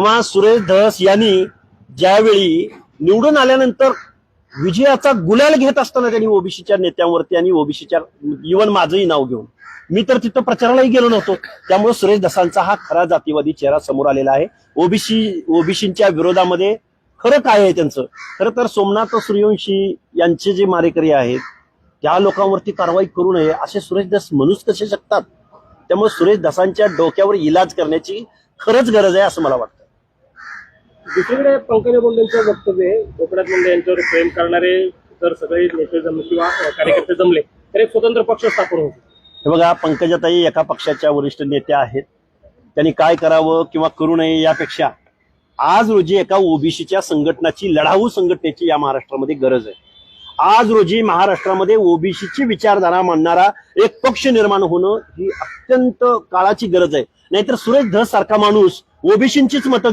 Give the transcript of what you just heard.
किंवा सुरेश धस यांनी ज्यावेळी निवडून आल्यानंतर विजयाचा गुलाल घेत असताना त्यांनी ओबीसीच्या नेत्यांवरती आणि ओबीसीच्या इवन माझंही नाव घेऊन. मी तर तिथं प्रचारालाही गेलो नव्हतो. त्यामुळे सुरेश दसांचा हा खरा जातीवादी चेहरा समोर आलेला आहे. ओबीसी ओबीसीच्या विरोधामध्ये खरं काय आहे त्यांचं? खरं तर सोमनाथ सूर्यवंशी यांचे जे मारेकरी आहेत त्या लोकांवरती कारवाई करू नये असे सुरेश दस म्हणूच कसे शकतात? त्यामुळे सुरेश दसांच्या डोक्यावर इलाज करण्याची खरंच गरज आहे असं मला वाटतं. दुसरीकडे पंकजा मुंडेंचं वक्तव्य गोपीनाथ मुंडे यांच्यावर प्रेम करणारे जर सगळे नेते जमले किंवा कार्यकर्ते जमले तर एक स्वतंत्र पक्ष स्थापन होतो. हे बघा पंकजाताई एका पक्षाच्या वरिष्ठ नेत्या आहेत. त्यांनी काय करावं किंवा करू नये यापेक्षा आज रोजी एका ओबीसीच्या संघटनाची लढाऊ संघटनेची या महाराष्ट्रामध्ये गरज आहे. आज रोजी महाराष्ट्रामध्ये ओबीसीची विचारधारा मांडणारा एक पक्ष निर्माण होणं ही अत्यंत काळाची गरज आहे. नाहीतर सुरेश धस सारखा माणूस ओबीसींचीच मतं